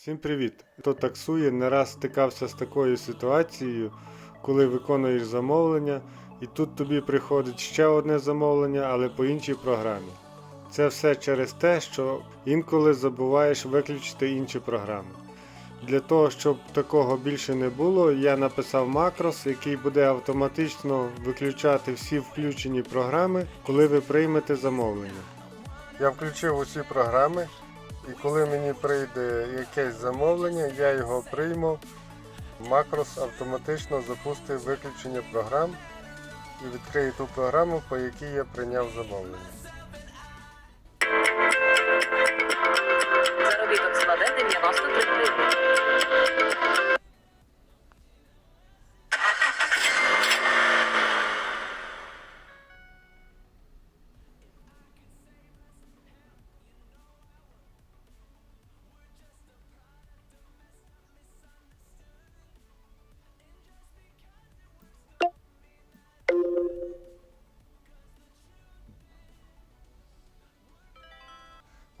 Всім привіт! Хто таксує, не раз стикався з такою ситуацією, коли виконуєш замовлення, і тут тобі приходить ще одне замовлення, але по іншій програмі. Це все через те, що інколи забуваєш виключити інші програми. Для того, щоб такого більше не було, я написав макрос, який буде автоматично виключати всі включені програми, коли ви приймете замовлення. Я включив усі програми, і коли мені прийде якесь замовлення, я його прийму. Макрос автоматично запустить виключення програм і відкриє ту програму, по якій я прийняв замовлення.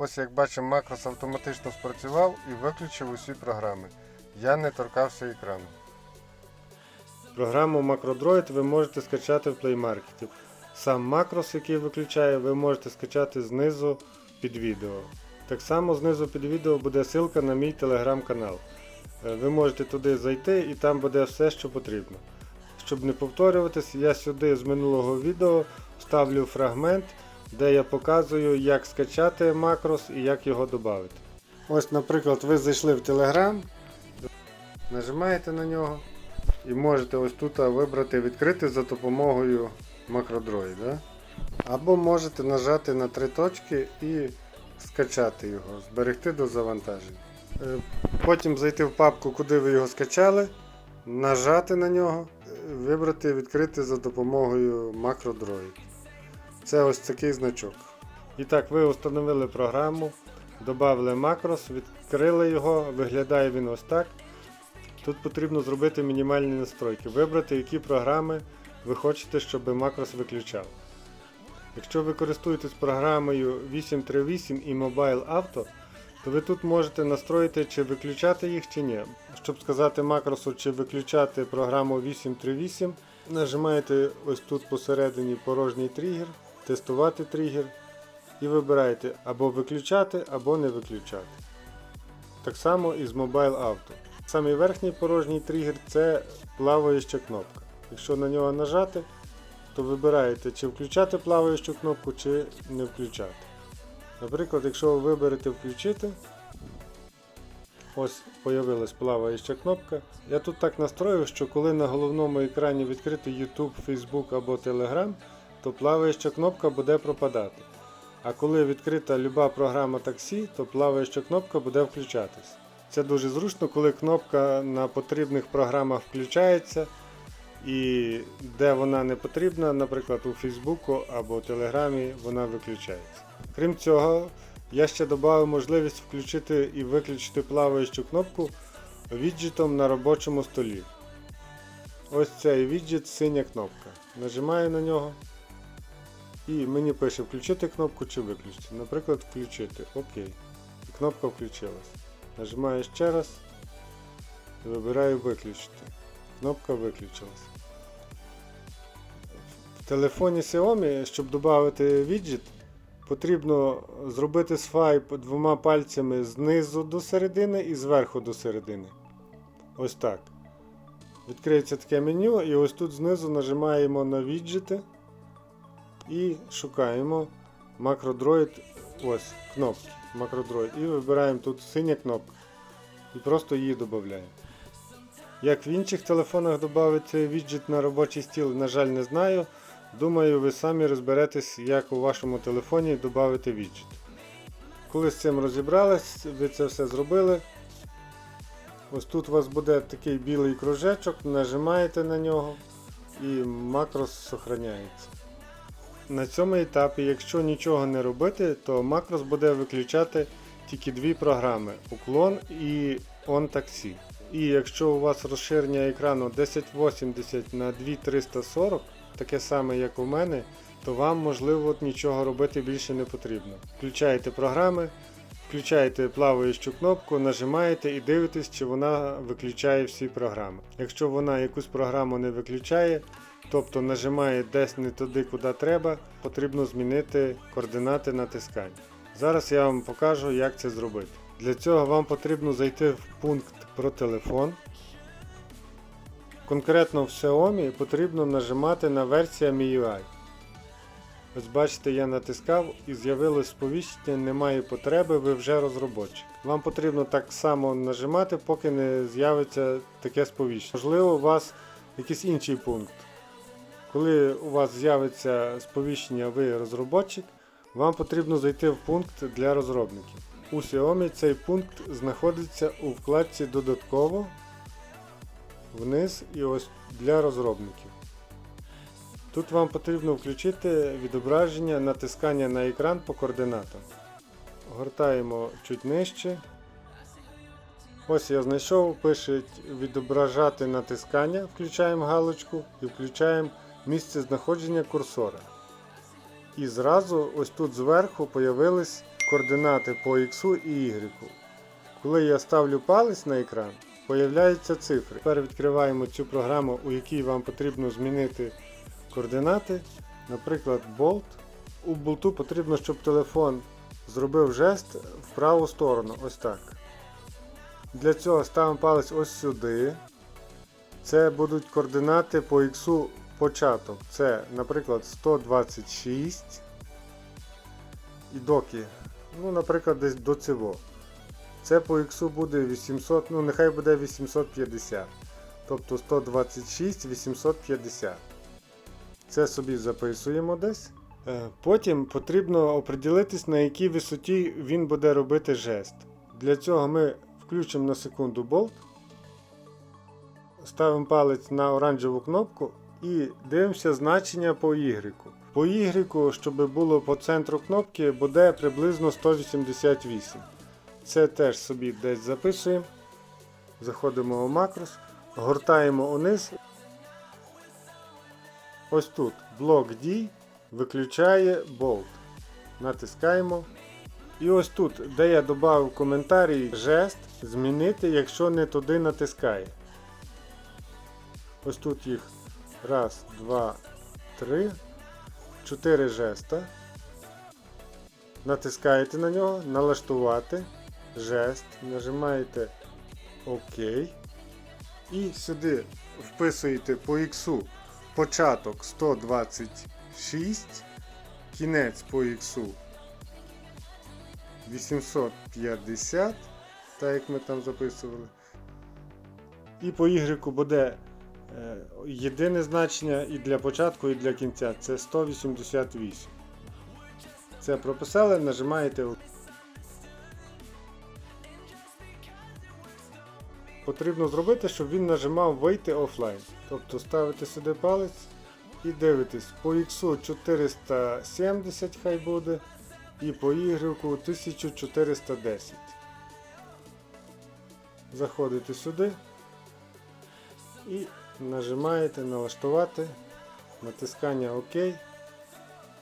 Ось як бачимо, макрос автоматично спрацював і виключив усі програми. Я не торкався екрану. Програму MacroDroid ви можете скачати в Play Market. Сам макрос, який виключає, ви можете скачати знизу під відео. Так само знизу під відео буде ссылка на мій телеграм-канал. Е, Ви можете туди зайти і там буде все, що потрібно. Щоб не повторюватись, я сюди з минулого відео вставлю фрагмент, де я показую, як скачати макрос і як його додати. Ось, наприклад, ви зайшли в Telegram, нажимаєте на нього і можете ось тут вибрати відкрити за допомогою макродроїд. Да? Або можете нажати на три точки і скачати його, зберегти до завантаження. Е, Потім зайти в папку, куди ви його скачали, нажати на нього, е, вибрати відкрити за допомогою макродроїд. Це ось такий значок. І так, ви встановили програму, додали макрос, відкрили його, виглядає він ось так. Тут потрібно зробити мінімальні настройки, вибрати, які програми ви хочете, щоб макрос виключав. Якщо ви користуєтесь програмою 838 і Mobile Auto, то ви тут можете настроїти, чи виключати їх, чи ні. Щоб сказати макросу, чи виключати програму 838, нажимаєте ось тут посередині порожній тригер, тестувати тригер і вибираєте або виключати, або не виключати. Так само і з Mobile Auto. Самий верхній порожній тригер це плаваюча кнопка. Якщо на нього нажати, то вибираєте, чи включати плаваючу кнопку, чи не включати. Наприклад, якщо ви виберете включити, ось появилась плаваюча кнопка. Я тут так настроїв, що коли на головному екрані відкрити YouTube, Facebook або Telegram, то плаваюча кнопка буде пропадати. А коли відкрита люба програма таксі, то плаваюча кнопка буде включатись. Це дуже зручно, коли кнопка на потрібних програмах включається, і де вона не потрібна, наприклад, у Фейсбуку або Телеграмі, вона виключається. Крім цього, я ще додав можливість включити і виключити плаваючу кнопку віджитом на робочому столі. Ось цей віджит синя кнопка. Нажимаю на нього. І мені пише включити кнопку чи виключити. Наприклад, включити. Окей. І кнопка включилась. Нажимаю ще раз і вибираю виключити. Кнопка виключилась. В телефоні Xiaomi, щоб додати віджит, потрібно зробити свайп двома пальцями знизу до середини і зверху до середини. Ось так. Відкриється таке меню, і ось тут знизу нажимаємо на віджити і шукаємо MacroDroid, ось кнопки MacroDroid, і вибираємо тут синя кнопка. І просто її додаємо. Як в інших телефонах додати віджит на робочий стіл, на жаль, не знаю. Думаю, ви самі розберетесь, як у вашому телефоні додати віджит. Коли з цим розібрались, ви це все зробили. Ось тут у вас буде такий білий кружечок, нажимаєте на нього і макрос зберігається. На цьому етапі, якщо нічого не робити, то макрос буде виключати тільки дві програми Уклон і OnTaxi. І якщо у вас розширення екрану 1080 на 2340, таке саме як у мене, то вам можливо нічого робити більше не потрібно. Включаєте програми, Включаєте плаваючу кнопку, нажимаєте і дивитесь, чи вона виключає всі програми. Якщо вона якусь програму не виключає, тобто нажимає десь не туди, куди треба, потрібно змінити координати натискання. Зараз я вам покажу, як це зробити. Для цього вам потрібно зайти в пункт про телефон. Конкретно в Xiaomi потрібно нажимати на версія MIUI. Ось бачите, я натискав і з'явилось сповіщення, немає потреби, ви вже розробочик. Вам потрібно так само нажимати, поки не з'явиться таке сповіщення. Можливо, у вас якийсь інший пункт. Коли у вас з'явиться сповіщення, ви розробочик, вам потрібно зайти в пункт для розробників. У Xiaomi цей пункт знаходиться у вкладці Додатково вниз і ось для розробників. Тут вам потрібно включити відображення натискання на екран по координатам. Гортаємо чуть нижче. Ось я знайшов, пише відображати натискання, включаємо галочку і включаємо місце знаходження курсора. І зразу ось тут зверху появились координати по X і Y. Коли я ставлю палець на екран, появляються цифри. Тепер відкриваємо цю програму, у якій вам потрібно змінити координати, наприклад, болт. У болту потрібно, щоб телефон зробив жест в праву сторону, ось так. Для цього ставимо палець ось сюди. Це будуть координати по X початок. Це, наприклад, 126 і доки. Ну, наприклад, десь до цього. Це по X буде 800, ну нехай буде 850. Тобто 126, 850. Це собі записуємо десь. Е, Потім потрібно оприділитись, на якій висоті він буде робити жест. Для цього ми включимо на секунду болт, ставимо палець на оранжеву кнопку і дивимося значення по Y. По Y, щоб було по центру кнопки, буде приблизно 188. Це теж собі десь записуємо. Заходимо у макрос, гортаємо униз. Ось тут блок дій виключає болт. Натискаємо. І ось тут, де я додав коментарій жест, змінити, якщо не туди натискає. Ось тут їх раз, два, три, чотири жеста. Натискаєте на нього, налаштувати жест, нажимаєте ОК. І сюди вписуєте по X початок 126, кінець по X 850, так як ми там записували. І по Y буде е, єдине значення і для початку, і для кінця. Це 188. Це прописали, нажимаєте Потрібно зробити, щоб він нажимав вийти офлайн. Тобто ставите сюди палець і дивитесь по X 470 хай буде і по Y 1410. Заходите сюди і нажимаєте налаштувати натискання ОК,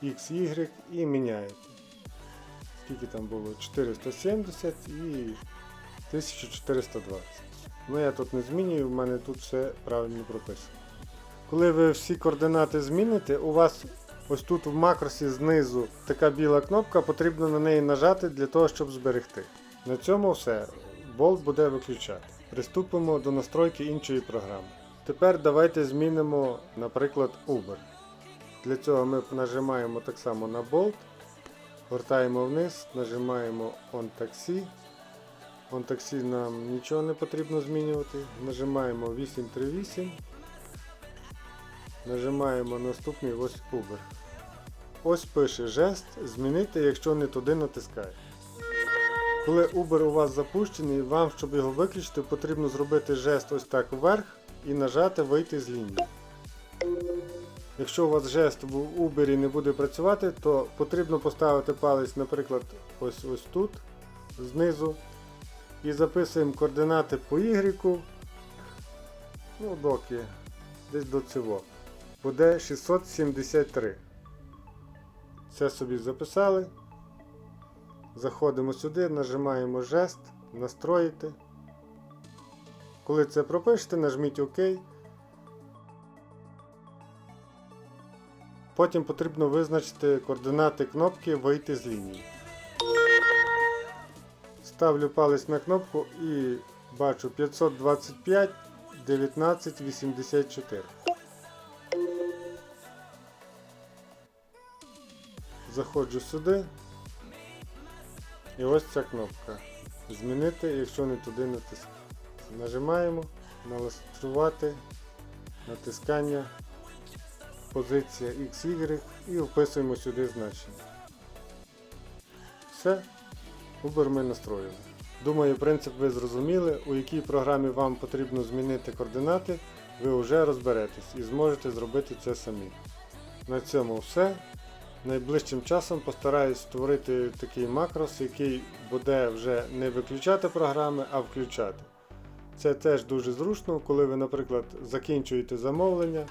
XY і міняєте. Скільки там було? 470 і 1420. Ну я тут не змінюю, в мене тут все правильно прописано. Коли ви всі координати зміните, у вас ось тут в макросі знизу така біла кнопка, потрібно на неї нажати для того, щоб зберегти. На цьому все. Болт буде виключати. Приступимо до настройки іншої програми. Тепер давайте змінимо, наприклад, Uber. Для цього ми нажимаємо так само на болт, гортаємо вниз, нажимаємо On Taxi. On таксі нам нічого не потрібно змінювати. Нажимаємо 838. Нажимаємо наступний ось Uber. Ось пише жест змінити, якщо не туди натискає. Коли Uber у вас запущений, вам, щоб його виключити, потрібно зробити жест ось так вверх і нажати вийти з лінії. Якщо у вас жест в Uber не буде працювати, то потрібно поставити палець, наприклад, ось ось тут, знизу. І записуємо координати по Y. Ну, доки десь до цього. Буде 673. Це собі записали. Заходимо сюди, нажимаємо жест, настроїти. Коли це пропишете, нажміть ОК. Потім потрібно визначити координати кнопки Вийти з лінії. Ставлю палець на кнопку і бачу 525 19 84. Заходжу сюди. І ось ця кнопка. Змінити, якщо не туди натискати. Нажимаємо, налаштувати, натискання, позиція XY і вписуємо сюди значення. Все, Uber ми настроїли. Думаю, принцип ви зрозуміли, у якій програмі вам потрібно змінити координати, ви вже розберетесь і зможете зробити це самі. На цьому все. Найближчим часом постараюсь створити такий макрос, який буде вже не виключати програми, а включати. Це теж дуже зручно, коли ви, наприклад, закінчуєте замовлення,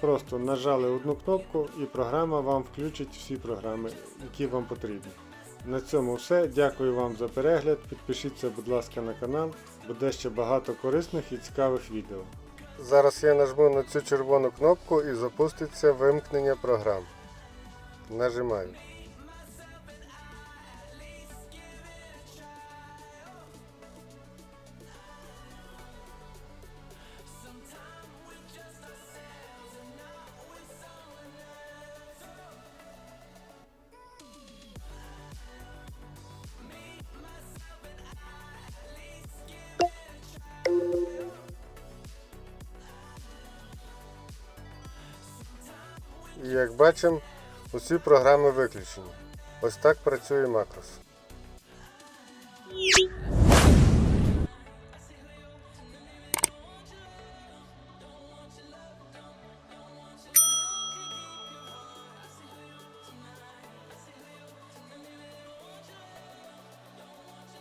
просто нажали одну кнопку і програма вам включить всі програми, які вам потрібні. На цьому все. Дякую вам за перегляд. Підпишіться, будь ласка, на канал, буде ще багато корисних і цікавих відео. Зараз я нажму на цю червону кнопку і запуститься вимкнення програм. Нажимаю. І як бачимо, усі програми виключені. Ось так працює макрос.